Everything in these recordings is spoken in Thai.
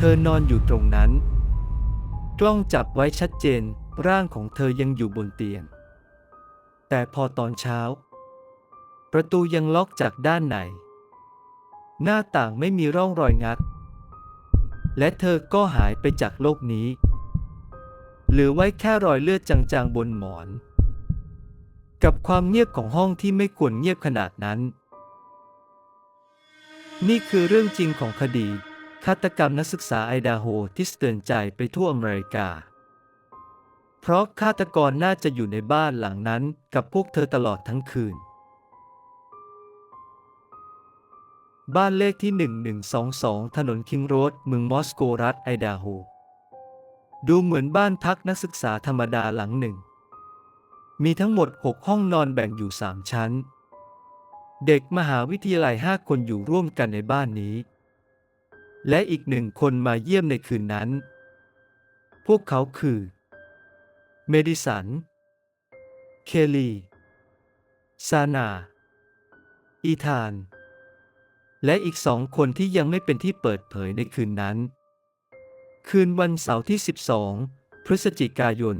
เธอนอนอยู่ตรงนั้น กล้องจับไว้ชัดเจน ร่างของเธอยังอยู่บนเตียง แต่พอตอนเช้า ประตูยังล็อกจากด้านในหน้าต่างไม่มีร่องรอยงัด และเธอก็หายไปจากโลกนี้ เหลือไว้แค่รอยเลือดจางๆบนหมอน กับความเงียบของห้องที่ไม่ควรเงียบขนาดนั้น นี่คือเรื่องจริงของคดีาตกรรมนักศึกษาไอดาโฮที่สะเตือนใจไปทั่วอเมริกา เพราะฆาตกรน่าจะอยู่ในบ้านหลังนั้นกับพวกเธอตลอดทั้งคืน บ้านเลขที่ 1122 ถนนคิงโรดเมืองมอสโกรัฐไอดาโฮ ดูเหมือนบ้านพักนักศึกษาธรรมดาหลังหนึ่ง มีทั้งหมด 6 ห้องนอนแบ่งอยู่ 3 ชั้น เด็กมหาวิทยาลัย 5 คนอยู่ร่วมกันในบ้านนี้ และอีกหนึ่งคนมาเยี่ยมในคืนนั้น พวกเขาคือ เมดิสัน เคลลี ซานา อีธาน และอีกสองคนที่ยังไม่เป็นที่เปิดเผยในคืนนั้น คืนวันเสาร์ที่ 12 พฤศจิกายน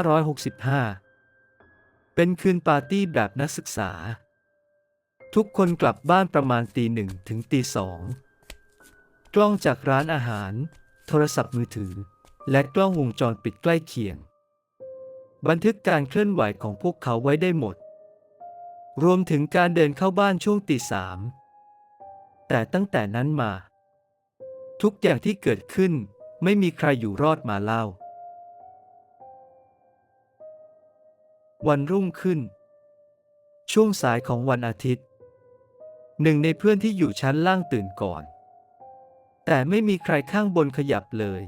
2565 เป็นคืนปาร์ตี้แบบนักศึกษา ทุกคนกลับบ้านประมาณตีหนึ่งถึงตีสอง กล้องจากร้านอาหาร โทรศัพท์มือถือ และกล้องวงจรปิดใกล้เคียง บันทึกการเคลื่อนไหวของพวกเขาไว้ได้หมด รวมถึงการเดินเข้าบ้านช่วงตีสามแต่ตั้งแต่นั้นมา ทุกอย่างที่เกิดขึ้นไม่มีใครอยู่รอดมาเล่า วันรุ่งขึ้น ช่วงสายของวันอาทิตย์ หนึ่งในเพื่อนที่อยู่ชั้นล่างตื่นก่อน แต่ไม่มีใครข้างบนขยับเลย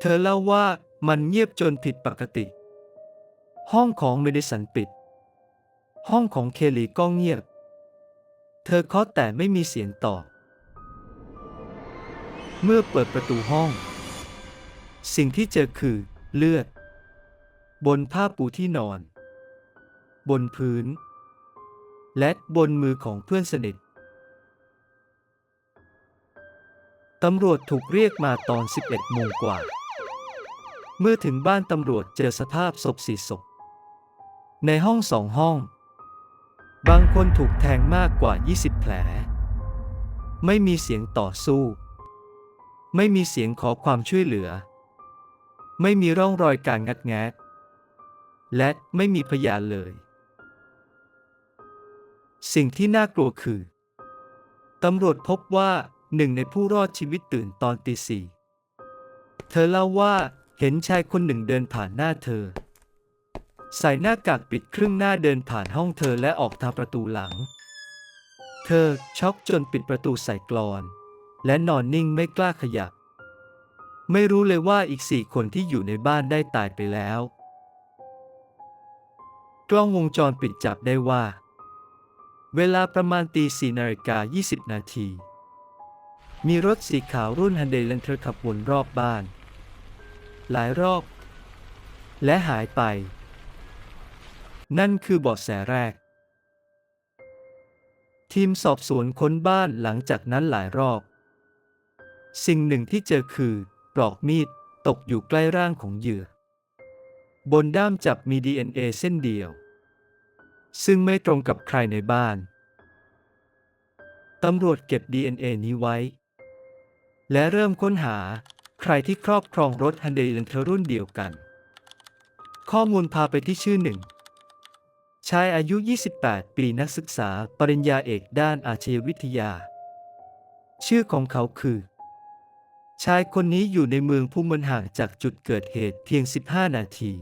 เธอเล่าว่ามันเงียบจนผิดปกติ ห้องของเมดิสันปิด ห้องของเคลีก็เงียบ เธอเคาะแต่ไม่มีเสียงตอบ เมื่อเปิดประตูห้อง สิ่งที่เจอคือเลือด บนผ้าปูที่นอน บนพื้น และบนมือของเพื่อนสนิท ตำรวจถูกเรียกมาตอน 11 โมงกว่า เมื่อถึงบ้านตำรวจเจอสภาพศพสี่ศพ ในห้องสองห้อง บางคนถูกแทงมากกว่า 20 แผล ไม่มีเสียงต่อสู้ ไม่มีเสียงขอความช่วยเหลือ ไม่มีร่องรอยการงัดแงะและไม่มีพยานเลย สิ่งที่น่ากลัวคือตำรวจพบว่า หนึ่งในผู้รอดชีวิตตื่นตอนตีสี่เธอเล่าว่าเห็นชายคนหนึ่งเดินผ่านหน้าเธอ ใส่หน้ากากปิดครึ่งหน้าเดินผ่านห้องเธอและออกทางประตูหลัง เธอช็อกจนปิดประตูใส่กลอน และนอนนิ่งไม่กล้าขยับ ไม่รู้เลยว่าอีกสี่คนที่อยู่ในบ้านได้ตายไปแล้ว กล้องวงจรปิดจับได้ว่า เวลาประมาณตีสี่นาฬิกา20 นาที มีรถสีขาวรุ่นฮันเดลันเทอร์ขับวนรอบบ้าน หลายรอบ และหายไป นั่นคือเบาะแสแรก ทีมสอบสวนค้นบ้านหลังจากนั้นหลายรอบ สิ่งหนึ่งที่เจอคือปลอกมีดตกอยู่ใกล้ร่างของเหยื่อ บนด้ามจับมี DNA เส้นเดียว ซึ่งไม่ตรงกับใครในบ้านตำรวจเก็บ DNA นี้ไว้ และเริ่มค้นหาใครที่ครอบครองรถฮันเดลันเทอร์รุ่นเดียวกัน ข้อมูลพาไปที่ชื่อหนึ่งชายอายุ 28 ปีนักศึกษาปริญญาเอกด้านอาชญวิทยา ชื่อของเขาคือ ชายคนนี้อยู่ในเมืองผู้มันห่างจากจุดเกิดเหตุเพียง 15 นาที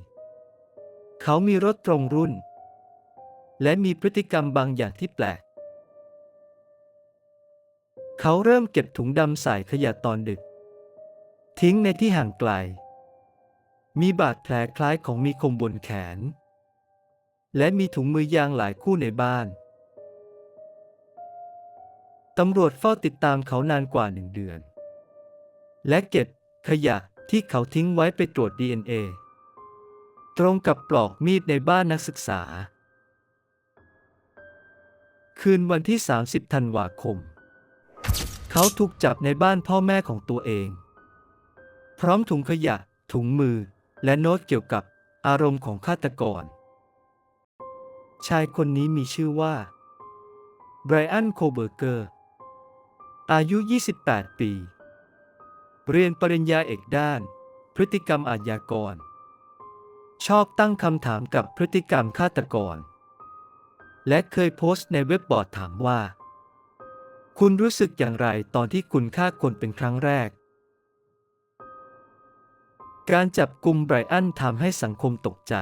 เขามีรถตรงรุ่น และมีพฤติกรรมบางอย่างที่แปลก เขาเริ่มเก็บถุงดำใส่ขยะตอนดึก ทิ้งในที่ห่างไกล มีบาดแผลคล้ายของมีคมบนแขน และมีถุงมือยางหลายคู่ในบ้านตำรวจเฝ้าติดตามเขานานกว่าหนึ่งเดือน และเก็บขยะที่เขาทิ้งไว้ไปตรวจ DNA ตรงกับปลอกมีดในบ้านนักศึกษา คืนวันที่ 30 ธันวาคม เขาถูกจับในบ้านพ่อแม่ของตัวเอง พร้อมถุงขยะ ถุงมือ และโน้ตเกี่ยวกับอารมณ์ของฆาตกร ชายคนนี้มีชื่อว่าไบรอันโคเบอร์เกอร์ อายุ 28 ปี เรียนปริญญาเอกด้าน พฤติกรรมอาชญากร ชอบตั้งคำถามกับพฤติกรรมฆาตกร และเคยโพสต์ในเว็บบอร์ดถามว่า คุณรู้สึกอย่างไรตอนที่คุณฆ่าคนเป็นครั้งแรก การจับกลุ่มไบรอันทำให้สังคมตกใจ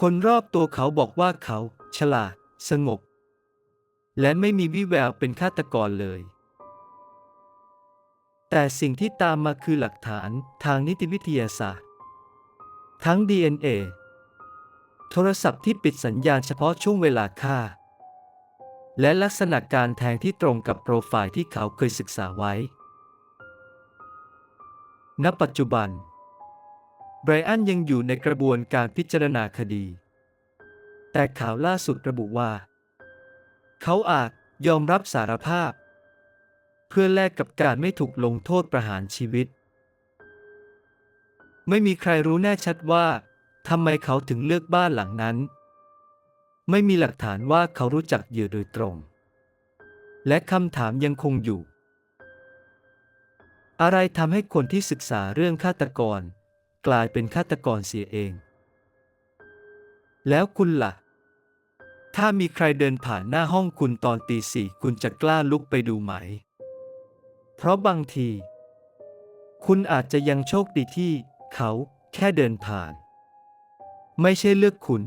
คนรอบตัวเขาบอกว่าเขา ฉลาด สงบ และไม่มีวิแววเป็นฆาตกรเลย แต่สิ่งที่ตามมาคือหลักฐานทางนิติวิทยาศาสตร์ ทั้ง DNA โทรศัพท์ที่ปิดสัญญาณเฉพาะช่วงเวลาฆ่า และลักษณะการแทงที่ตรงกับโปรไฟล์ที่เขาเคยศึกษาไว้ ณ ปัจจุบัน ไบรอันยังอยู่ในกระบวนการพิจารณาคดี แต่ข่าวล่าสุดระบุว่า เขาอาจยอมรับสารภาพ เพื่อแลกกับการไม่ถูกลงโทษประหารชีวิต ไม่มีใครรู้แน่ชัดว่าทำไมเขาถึงเลือกบ้านหลังนั้น ไม่มีหลักฐานว่าเขารู้จักเหยื่อโดยตรง และคำถามยังคงอยู่ อะไรทำให้คนที่ศึกษาเรื่องฆาตกร กลายเป็นฆาตกรเสียเอง แล้วคุณล่ะ ถ้ามีใครเดินผ่านหน้าห้องคุณตอนตีสี่คุณจะกล้าลุกไปดูไหม เพราะบางที คุณอาจจะยังโชคดีที่ เขาแค่เดินผ่าน ไม่ใช่เลือกคุณ